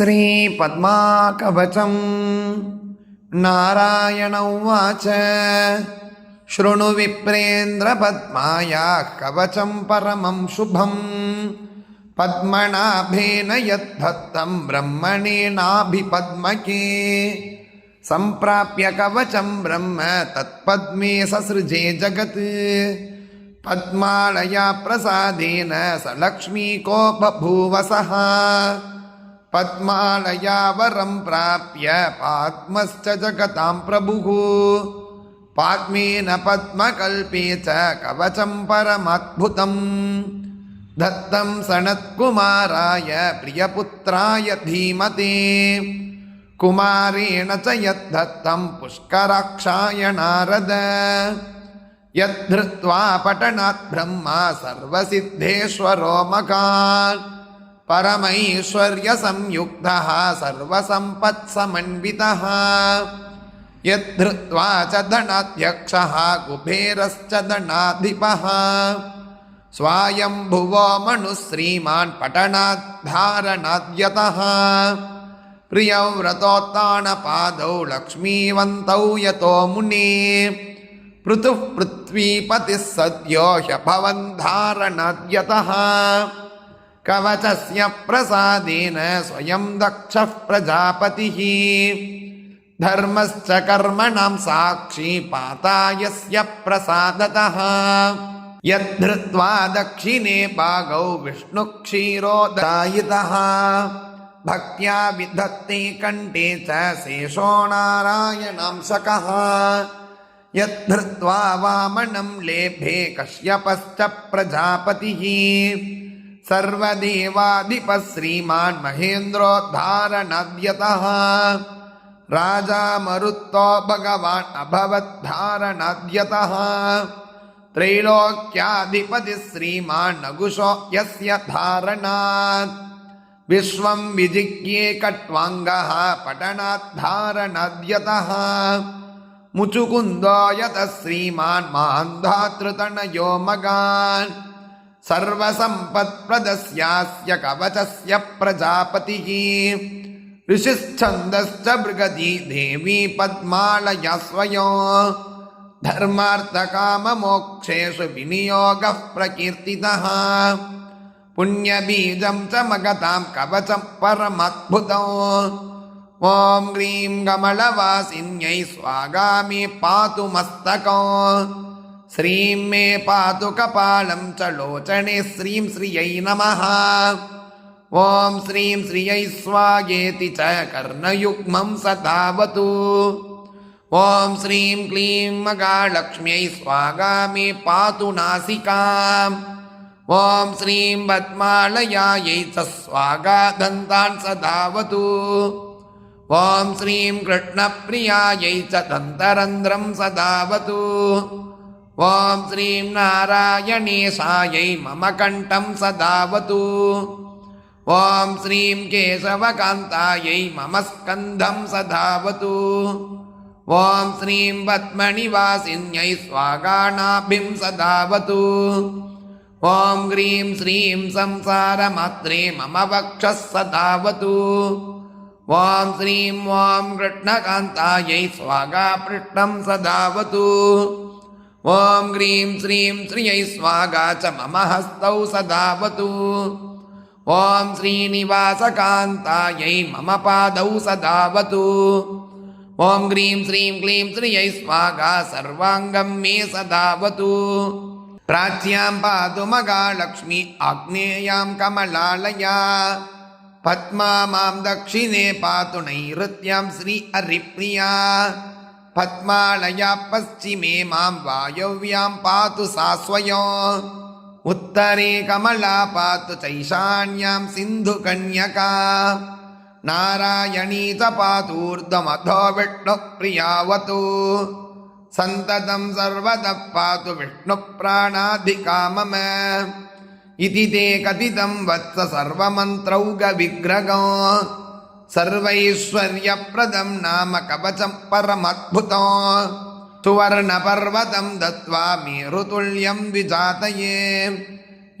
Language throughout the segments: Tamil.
श्रीपद्माकवचं नारायण उवाच। शृणु विप्रेन्द्रपद्मायाः कवचं परमं शुभं पद्मनाभेन यद्धत्तं ब्रह्मणेनाभिपद्मके। सम्प्राप्य कवचं ब्रह्म तत्पद्मे ससृजे जगत्। पद्मालया प्रसादेन स लक्ष्मीको बभूवसः पद्मालया वरं प्राप्य पाद्मश्च जगतां प्रभुः। पाद्मेन पद्मकल्पे च कवचं परमद्भुतम्। दत्तं सनत्कुमाराय प्रियपुत्राय धीमते। कुमारेण च यद्धत्तं पुष्कराक्षाय नारद। यद्धृत्वा पठनात् ब्रह्मा सर्वसिद्धेश्वरो परमैश्वर्यसंयुक्तः सर्वसम्पत्समन्वितः यद्धृत्वा च धनाध्यक्षः कुबेरश्च धनाधिपः स्वायम्भुवो मनुश्रीमान् पठनाद्धारणाद्यतः प्रियौ व्रतोत्तानपादौ लक्ष्मीवन्तौ यतो मुने पृथुः पृथ्वीपतिः सद्यो ह्यभवन् धारणाद्यतः कवचस्य प्रसादेन स्वयं दक्षः प्रजापतिः। धर्मश्च कर्मणां साक्षी पाता यस्य प्रसादतः। यद्धृत्वा दक्षिणे भागौ विष्णुक्षीरोदायितः। भक्त्या विधत्ते कण्ठे च शेषो नारायणांशकः यद्धृत्वा वामनं लेभे कश्यपश्च प्रजापतिः। सर्वदेवाधिपः श्रीमान् राजा मरुत्तो भगवान् अभवद्धारणाद्यतः त्रैलोक्याधिपतिः श्रीमान् नगुषो यस्य धारणात्। विश्वं विजिज्ञे कट्वाङ्गः पठनाद्धारणाद्यतः मुचुकुन्दो यतः श्रीमान् मान्धातृतनयो मगान्। सर्वसम्पत्प्रदस्यास्य कवचस्य प्रजापतिः। ऋषिश्छन्दश्च मृगधी देवी पद्मालया स्वयो। धर्मार्थकाममोक्षेषु विनियोगः प्रकीर्तितः। पुण्यबीजं च मगतां कवचं परमद्भुतौ। ॐ ह्रीं कमलवासिन्यै स्वागामि पातु मस्तकौ। ஸ்ரீம் மே பாது கபாலம் சலோச்சனே ஸ்ரீம் ஸ்ரீயை நம ஓம் ஸ்ரீம் ஸ்ரீயை ஸ்வாகேதி ச கர்ணயுக்மம் சதாவத்து ஓம் ஸ்ரீம் க்ளீம் மகாலக்ஷ்மியை ஸ்வாகாமே பாது நாசிகாம். ஓம் ஸ்ரீம் பத்மாலயாயை சஸ்வாகா தந்தான் சதாவத்து ஓம் ஸ்ரீம் கிருஷ்ணப்பிரியாயை ச தந்தரந்திரம் சதாவத்து ॐ श्रीं नारायणेशायै मम कण्ठं सदावतु ॐ श्रीं केशवकान्तायै मम स्कन्धं सदावतु ॐ श्रीं पद्मनिवासिन्यै स्वागानाभिं सदावतु ॐ ह्रीं श्रीं संसारमात्रे मम वक्षः सदावतु ॐ श्रीं ॐ कृष्णकान्तायै स्वागापृष्ठं सदावतु ॐ ह्रीं श्रीं श्रियै स्वागा च मम हस्तौ सदावतु ॐ श्रीनिवासकान्तायै मम पादौ सदावतु ॐ ह्रीं श्रीं क्लीं श्रियै स्वागा सर्वाङ्गं मे सदावतु प्राच्यां पातु मगालक्ष्मी आग्नेयां कमलालया पद्मा मां दक्षिणे पातु नैऋत्यां श्री हरिप्रिया पद्मालया पश्चिमे मां वायव्यां पातु सास्वयो उत्तरे कमला पातु चैशान्यां सिन्धुकन्यका नारायणी च पातूर्ध्वमधो विष्णुप्रियावतु सन्ततं सर्वतः पातु विष्णुप्राणाधिका मम इति ते कथितं वत्स सर्वमन्त्रौगविग्रहो सर्वैश्वर्यप्रदं नाम कवचं परमद्भुतो सुवर्णपर्वतं दत्त्वा मेरुतुल्यं विजातये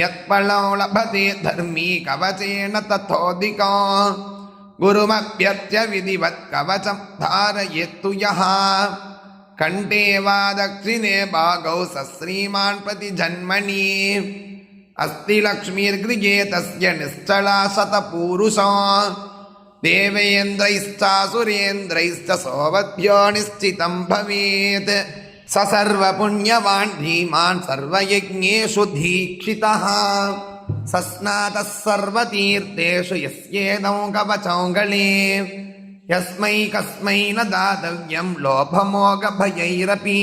यत्फलं लभते धर्मी कवचेन तथोऽधिको गुरुमभ्यर्च्य विधिवत् कवचं धारयेत्तु यः कण्ठे वा दक्षिणे भागौ सश्रीमान् प्रति जन्मनि अस्ति लक्ष्मीर्गृहे तस्य निश्चला शतपूरुषा देवेन्द्रैश्चासुरेन्द्रैश्च सौवध्यो निश्चितं भवेत् स सर्वपुण्यवान् धीमान् सर्वयज्ञेषु दीक्षितः सस्नातः सर्वतीर्थेषु यस्येदौ कवचौगळे यस्मै कस्मै न दातव्यं लोभमोघभयैरपि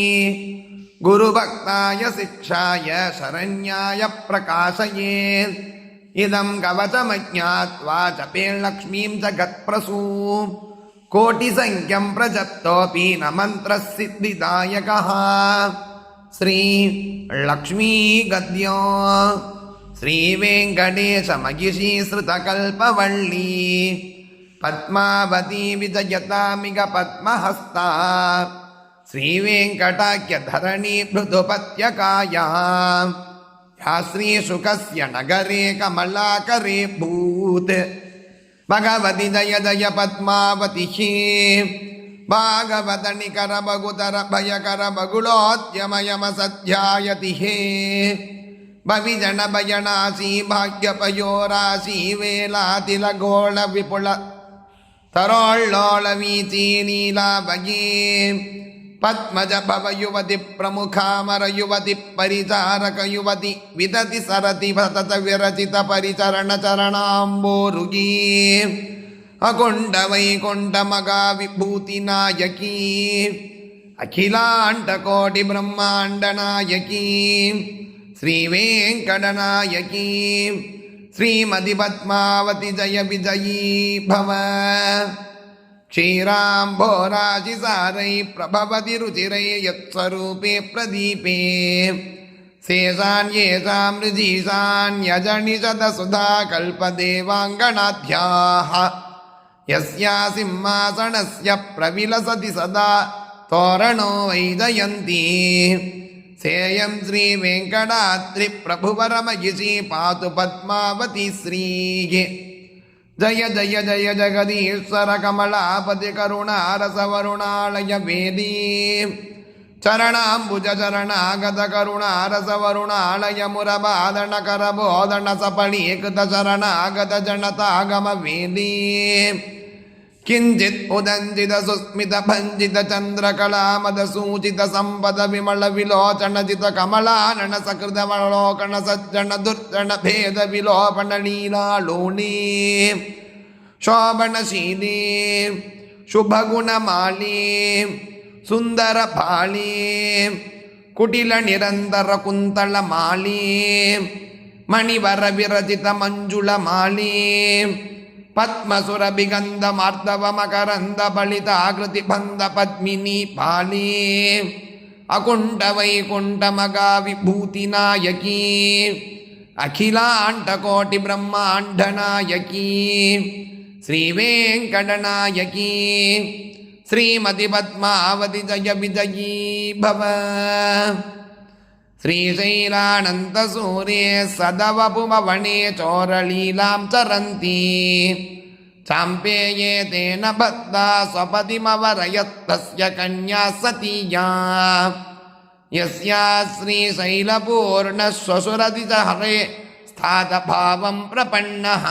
गुरुभक्ताय शिक्षाय शरण्याय प्रकाशयेत् இதம் கவதமஜாத்வா ஜபேர்லக்ஷ்மீம் ஜகத்பிரசூ கோட்டிசங்கியம் பிரஜப்தோபி நமந்திர சித்திதாயகா ஸ்ரீ லக்ஷ்மீ கத்யோ ஸ்ரீ வெங்கடேஷ மகிஷீ ஸ்ருத கல்பவள்ளி பத்மாவதி விஜயதாமிக பத்மஹஸ்தா ஸ்ரீ வெங்கடாக்கிய தரணி மிருதுபத்யகாயா ராஸ்ரீசுகஸ்ய நகரே கமலாகரே பூத் பகவதி ஜய ஜய பத்மாவதி பாகவதனிகர பகுதர பயகர பகுலோத்யமயம சத்யாயதி ஹே பவிஜன பயனாசி பாக்யபயோராசி வேலாதிலகோள விபுல தரோள்ளோள வீதி நீலா பகீம் पद्मजभवयुवति परिचारक युवती विदति सरति सततविरचितपरिचरणचरणाम्बोरुगी अकुण्डवैकुण्डमगा विभूतिनायकी अखिलाण्डकोटिब्रह्माण्डनायकी। श्रीवेङ्कटनायकी। श्रीमतिपद्मावति जय विजयी भव। क्षीराम्भोराशिसारै प्रभवति रुचिरै यत्स्वरूपे प्रदीपे शेषान्येषां ऋजीशान्यजनिषदसुधा कल्पदेवाङ्गणाध्याः यस्या सिंहासनस्य प्रविलसति सदा तोरणो वैजयन्ती सेयं श्रीवेङ्कटाद्रिप्रभुवरमयिषी पातु पद्मावती श्रीः जय जय जय जगदीश्वर कमलापति करुणारसवरुणालय वेदी चरणाम्बुज चरणागत करुणारसवरुणालय मुरबादन करबोदन सपणीकृत शरणागत जनतागम वेदी किञ्चित् उदञ्चित सुस्मित भञ्जित चन्द्रकलामद सूचित सम्पद विमल विलोचनजित कमलानन सकृतवलोकन सज्जन दुर्जन भेद विलोपन लीलालोणी शोभनशीली शुभगुणमाली பத்மசுரபிகந்தமார்த்தவமகரந்த பலித ஆகிருதி பந்த பத்மினி பாலே. அகுண்ட வைகுண்டமகா விபூதி நாயகி அகிலாண்ட கோட்டி பிரம்மாண்ட நாயகி ஸ்ரீவேங்கடநாயகி. ஸ்ரீமதி பத்மாவதி ஜய விஜயீ பவ श्रीशैलानन्दसूर्ये सदवपुमवने चोरलीलां चरन्ति चाम्पेये तेन बद्धा स्वपतिमवरयत्तस्य कन्या सतीया यस्या श्रीशैलपूर्णश्वशुरति च हरे स्थातभावं प्रपन्नः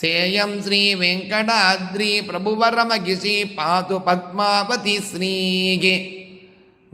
सेयं श्रीवेङ्कटाद्रि प्रभुवरमगिषि पातु पद्मावती श्रीः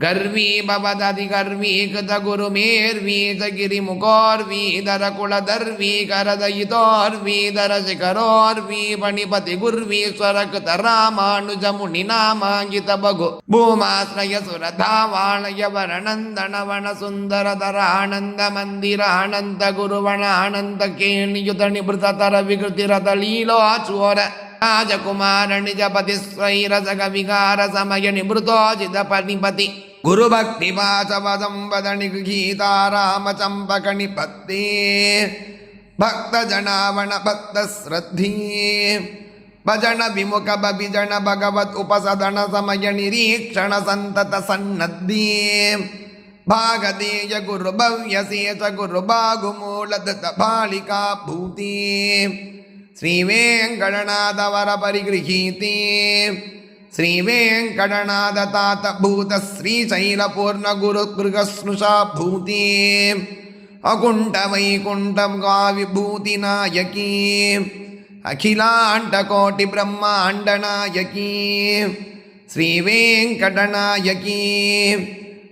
ಗರ್ವೀ ಭವದಧಿ ಗರ್ವೀಕೃತ ಗುರುಮೇರ್ವೀತ ಗಿರಿಮುಖೋರ್ವೀಧರ ಕುಳಧರ್ವೀ ಕರದಯಿತೋರ್ವೀಧರ ಶಿಖರೋರ್ವೀ ಪಣಿಪತಿ ಗುರ್ವೀಶ್ವರ ಕೃತ ರಾಮಾನುಜ ಮುನಿ ನಾಮಾಂಗಿತ ಬಗು ಭೂಮಾಶ್ರಯ ಸುರಧಾ ವಾಣಯ ವರಣಂದಣವಣ ಸುಂದರ ಧರ ಆನಂದ ಮಂದಿರ ಆನಂದ ಗುರುವಣ ಆನಂದ ಕೇಣಿಯುತ ನಿಭೃತ ತರ ವಿಕೃತಿ ರಥ ಲೀಲೋಚೋರ ರಾಜಕುಮಾರ ನಿಜಪತಿ ಸ್ವೈರಸ ಕವಿಕಾರ ಸಮಯ ನಿಭೃತೋಚಿತ ಪಣಿಪತಿ गुरुभक्तिवासवदं वदनिगीतारामचम्पकणिपत्ते भक्तजनावणभक्तश्रद्धे भजनविमुखभभिजन भगवदुपसदनसमयनिरीक्षणसन्ततसन्नद्धे भागदेय गुरुभव्यसेच गुरुभागुमूलदतबालिका भूते श्रीवेङ्कटनाथवरपरिगृहीते శ్రీవేంకటనాథ తాత భూత శ్రీశైల పూర్ణ గురు గృగస్నుషా భూతి అకుంఠ వైకుంఠం గా విభూతి నాయకీ అఖిలాండ కోటి బ్రహ్మాండ నాయకీ శ్రీవేంకటనాయకీ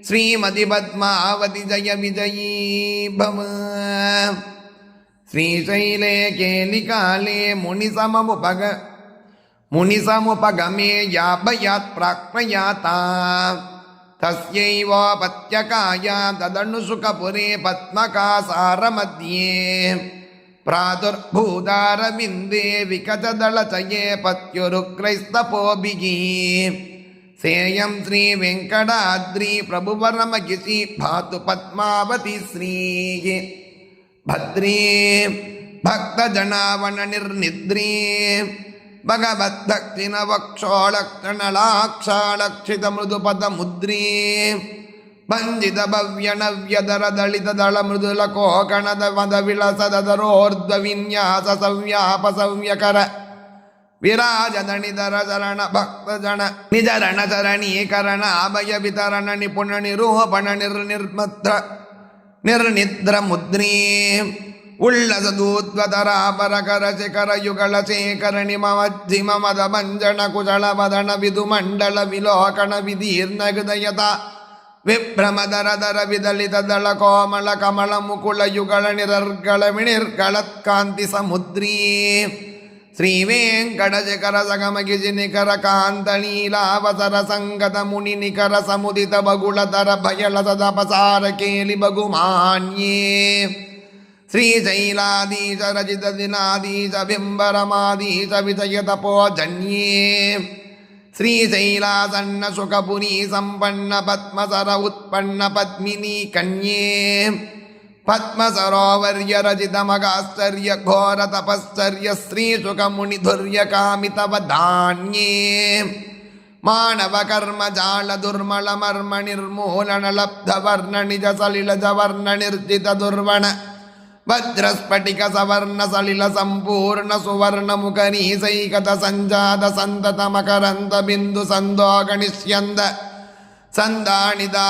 శ్రీమతి పద్మావతి జయ విజయీ భవ శ్రీశైలే కేలికాలే మునిసమముపగ मुनिसमुपगमे यापयात् प्राक्प्रयाता तस्यैवोपत्यकाया तदनुसुखपुरे पद्मकासारमध्ये प्रादुर्भूदारविन्दे विकटदलचये पत्युरुक्रैस्तपोभिः सेयं श्रीवेङ्कटाद्रि प्रभुवरमगिषि भातु पद्मावती श्रीः भद्री भक्तजनावननिर्निद्री ಭಗವದ್ದಕ್ಷಿಣವಕ್ಷೋಳಕ್ಷಣಲಾಕ್ಷಾಳಕ್ಷಿತ ಮೃದುಪದ ಮುದ್ರೀ ಭಂಜಿತ ಭವ್ಯನವ್ಯದರದಳಿತ ದಳ ಮೃದುಲ ಕೋಕಣದ ಮದ ವಿಳಸದ ದರೋರ್ಧ್ವ ವಿನ್ಯಾಸ ಸವ್ಯಾಪ ಸವ್ಯಕರ ವಿರಾಜದಣಿಧರ ಶರಣ ಭಕ್ತ ಜನ ನಿಜರಣ ಚರಣೀಕರಣ ಅಭಯ ವಿತರಣ ನಿಪುಣ ನಿರೂಪಣ ನಿರ್ನಿರ್ಮತ್ರ ನಿರ್ನಿದ್ರ ಮುದ್ರೀ ಉಳ್ಳಸದೂತ್ವತರಾಮರಕರಶಿಖರಯುಗಲಶೇಖರಣಿಮಮಜ್ಜಿಮಮದಮಂಜನಕುಜಳವದನವಿಧುಮಂಡಲವಿಲೋಕಣವಿದೀರ್ಣಹೃದಯತ ವಿಭ್ರಮದರದರವಿದಲಿತದಳಕೋಮಲಕಮಲಮುಕುಳಯುಗಳನಿರರ್ಗಳಮಿಣಿರ್ಗಳತ್ಕಾಂತಿ ಸಮುದ್ರೀ श्रीवेङ्कटशकरसगमगिजिनिकरकान्तनीलावसरसङ्गतमुनिनिकरसमुदितबगुलतर भयलसदपसारकेलिबगुमान्ये श्रीशैलाधीशरचितदिनाधीशबिम्बरमाधीशविषयतपोजन्ये श्रीशैलासन्नसुखपुरी सम्पन्नपद्मसर उत्पन्नपद्मिनी कन्ये पद्मसरोवर्यरचितमगाश्चर्यघोरतपश्चर्यश्रीसुखमुनिधुर्यकामितवधान्ये मानवकर्मजालदुर्मलमर्मनिर्मूलनलब्धवर्णनिजसलिलजवर्णनिर्जितदुर्वण వజ్రస్ఫటిక సవర్ణ సలిల సంపూర్ణ సువర్ణ ముఖనీసైకత సంజాత సంతత మకరంద బిందు సందోగణిష్యంద సందాణిదా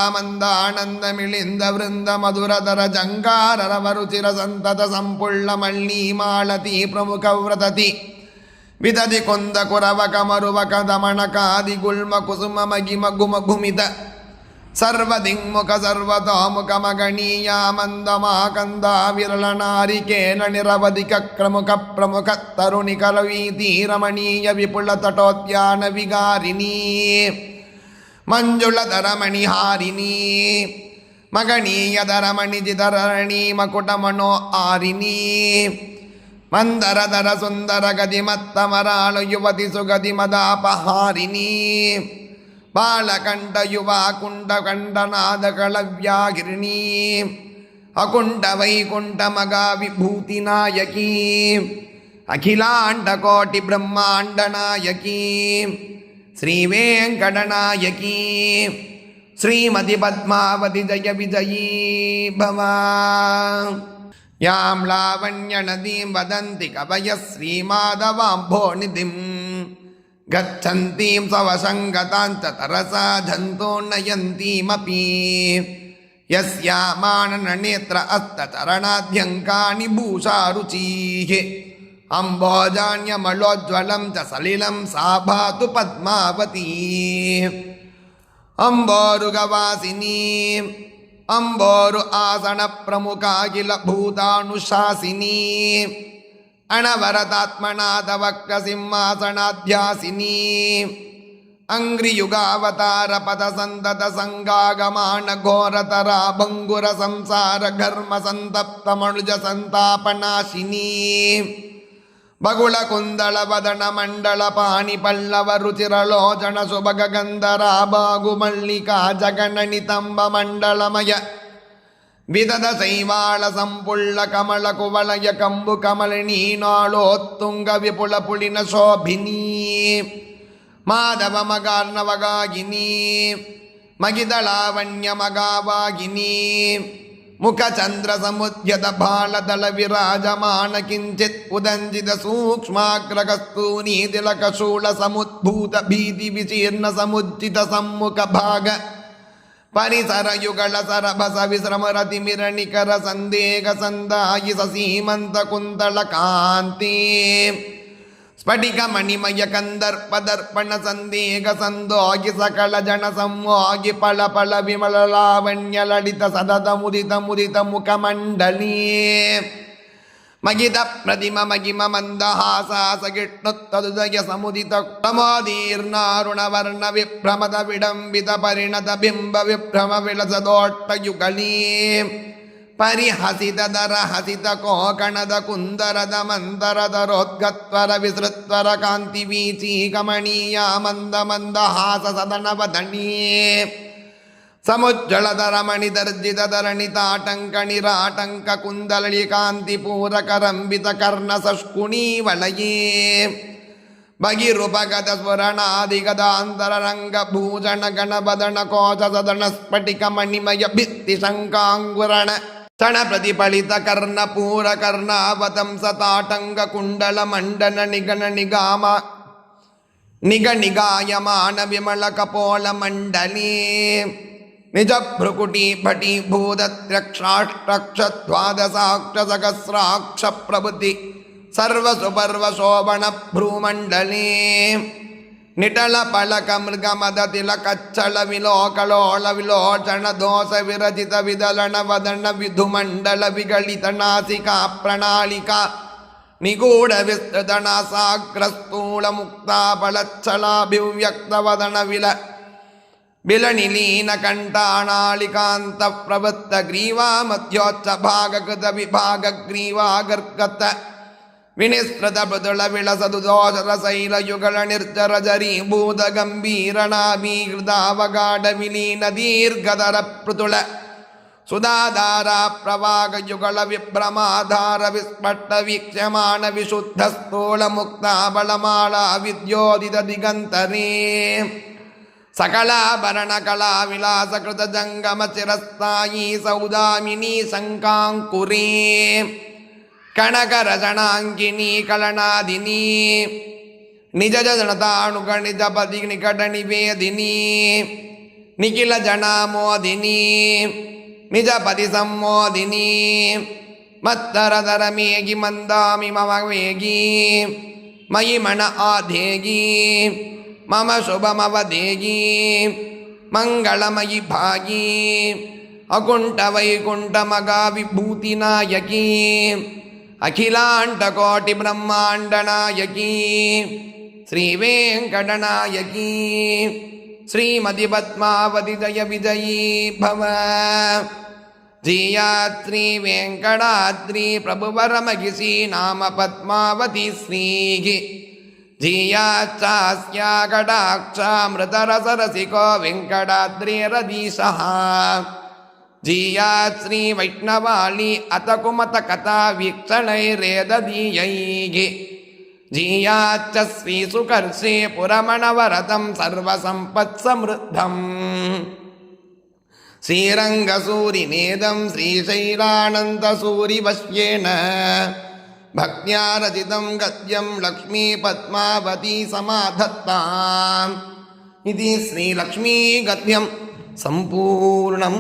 మిళింద వృంద మధురధర జంగారరవరుచిర సంతత సంపుళ్ళ మళ్ళీ ప్రముఖ వ్రతతి విదది కొంద కురవక మరువక దమణకాది గుల్మ కుసుమ మగిమ గుమ గుమిత ಸರ್ವದಿಂಗ್ಮುಖ ಸರ್ವತೋಮುಖಮಗಣೀಯಾ ಮಂದಮಾಕಂದ ವಿರಳನಾರಿಕೇನ ನಿರವಧಿಕ ಕ್ರಮುಖ ಪ್ರಮುಖ ತರುಣಿಕರವೀತಿ ರಮಣೀಯ ವಿಪುಲ ತಟೋದ್ಯಾನ ವಿಗಾರಿಣೀ ಮಂಜುಳಧರಮಣಿ ಹಾರಿಣೀ ಮಗಣೀಯಧರಮಣಿ ಜಿಧರಣಿ ಮಕುಟ ಮನೋ ಆರಿಣೀ ಮಂದರಧರ ಸುಂದರ ಗದಿಮತ್ತಮರಾಳು ಯುವತಿ ಸುಗದಿ ಮದಾಪಹಾರಿಣೀ பாலகண்டயுவா குண்டகண்டநாதகளவ்யாகிரணீ அகுண்ட வைகுண்ட மகா விபூதி நாயகீ அகிலாண்ட கோட்டி பிரம்மாண்ட நாயகீ ஸ்ரீவேங்கடநாயகீ. ஸ்ரீமதி பத்மாவதி ஜய விஜயீ பவா. யாம் லாவண்ய வதந்தி கவய ஸ்ரீமாதவாம்போ நிதிம். கச்சந்தீம் சவசங்கதாஞ்ச தரசா ஜந்தோன்னயந்தீமபி யஸ்யாமானநேத்திர அஸ்தச்சரணாத்யங்காணி பூஷாருச்சீः அம்போஜான்யமலோஜ்வலம் ச சலிலம் சாபாது பத்மாவதி அம்போருகவாசினி அம்போரு ஆசன பிரமுகாகில பூதானுஷாசினி సా భాతు పద్మావతీ అంబోరుగవాసిని అంబోరు விதத செய்வாள சம்புள்ள கமல குவலய கம்பு கமலினி நாளோ துங்க விபுல புலின சோபினி மாதவ மகார்ணவகாகினி மகிதளாவண்ய மகாவாகினி முகச்சந்திர சமுத்யத பாலதள விராஜமான கிஞ்சித் உதஞ்சித சூக்ஷ்மாக்ரகஸ்தூனி திலகசூல சமுத்பூத பீதி விசீர்ண சமுஜ்ஜித சம்முக பாக ಪರಿಸರಯುಗಳ ಸರಬಸ ವಿಶ್ರಮರತಿಮಿರಣಿಕರ ಸಂದೇಹ ಸಂದಾಯಿಸ ಸೀಮಂತ ಕುಂತಳ ಕಾಂತಿ ಸ್ಫಟಿಕ ಮಣಿಮಯ ಕಂದರ್ಪದರ್ಪಣ ಸಂದೇಹ ಸಂದೋಗಿ ಸಕಲ ಜನ ಸಂವೋಗಿ ಫಳ ಫಳ ವಿಮಲ ಲಾವಣ್ಯ ಲಳಿತ ಸದದ ಮುದಿತ ಮುದಿತ ಮುಖಮಂಡಲೀ ಮಗಿದ ಪ್ರತಿಮ ಮಗಿಮ ಮಂದಹಾಸಾಸ ಗಿಟ್ಟುತ್ತದುದಯ ಸಮುದಿತ ಪ್ರಮೋದೀರ್ಣಾರುಣ ವರ್ಣ ವಿಭ್ರಮದ ವಿಡಂಬಿತ ಪರಿಣತ ಬಿಂಬ ವಿಭ್ರಮ ವಿಳಸದೋಟ್ಟ ಯುಗಳೀ ಪರಿಹಸಿತ ದರ ಹಸಿತ ಕೋಕಣದ ಕುಂದರದ ಮಂದರದ ರೋದ್ಗತ್ವರ ವಿಸೃತ್ವರ ಕಾಂತಿ ವೀಚಿ ಕಮಣೀಯ ಮಂದ ಮಂದ ಹಾಸ ಸದನ समुज्ज्वलधरमणिदर्जितधरणिताटङ्कणिराटङ्ककुन्दललिकान्तिपूरकरम्बितकर्णसष्कुणीवलये बहिरुपगतस्फुरणादिगदान्तररङ्गभूषणगणबदनकोचसदनस्फटिकमणिमयभित्तिशङ्काङ्गुरण क्षणप्रतिफलितकर्णपूरकर्णावतंसताटङ्ककुण्डलमण्डननिगणनिगाम निगनिगायमानविमलकपोलमण्डले निजभ्रुकुटी भटीभूतत्रक्षाष्टक्षद्वादशाक्षसहस्राक्षप्रभृति सर्वसुपर्वशोभणभ्रूमण्डले निटलपलकमृगमदतिलकच्छलविलोकलोलविलोचनदोषविरचितविदलनवदनविधुमण्डलविगलितनासिका प्रणालिका निगूढविस्तृतनासाग्रस्तूलमुक्तापलच्छलाभिव्यक्तवदनविल बिलनिलीनकण्ठाणालिकान्तप्रवृत्तग्रीवामध्योच्चभागकृतविभागग्रीवागर्गत विनिस्पृतबुदुलविलसदुदोषरसैलयुगलनिर्जरजरीभूतगम्भीरनाभीकृदावगाढविलीनदीर्घधरपृतुल सुधाधाराप्रवागयुगलविभ्रमाधारविस्पट्टवीक्ष्यमाणविशुद्धस्थूलमुक्ताबलमाला विद्योदितदिगन्तरे सकलाभरणकलाविलासकृतजङ्गमचिरस्तायी सौदामिनी शङ्काङ्कुरी कणकरचणाङ्गिनी कलनादिनी निजजनताणुकणिजपदि निकटनिवेदिनी निखिलजनामोदिनी निजपति सम्मोदिनी मत्तरतरमेघि मन्दामि मम वेगी मयि मन आधेगी மம சுபமவதேயி மங்களமயி பாகி அகுண்ட வைகுண்ட மகா விபூதி நாயகி அகிலாண்டகோட்டி பிரம்மாண்ட நாயகி ஸ்ரீவேங்கடநாயகி ஸ்ரீமதி பத்மாவதி ஜய விஜயீ பவ. ధీయాత్రి వెంకటాద్రి ప్రభువరమగిసి నామ పద్మావతి శ్రీహి ధీయాచ్చాస్యాకటాక్షామృతరసరసికో వెంకటాద్రిరదీశ ధీయాత్ శ్రీ వైష్ణవాళి అత కుమత కథా వీక్షణైరేదీయై ధీయాచ్చ శ్రీసుకర్షే పురమణవరతం సర్వసంపత్సమృద్ధం శ్రీరంగసూరినేదం శ్రీశైలానందసూరివశ్యేణ भक्त्यारचितं गद्यं लक्ष्मीपद्मावती समाधत्ताम् इति श्रीलक्ष्मीगद्यं सम्पूर्णम्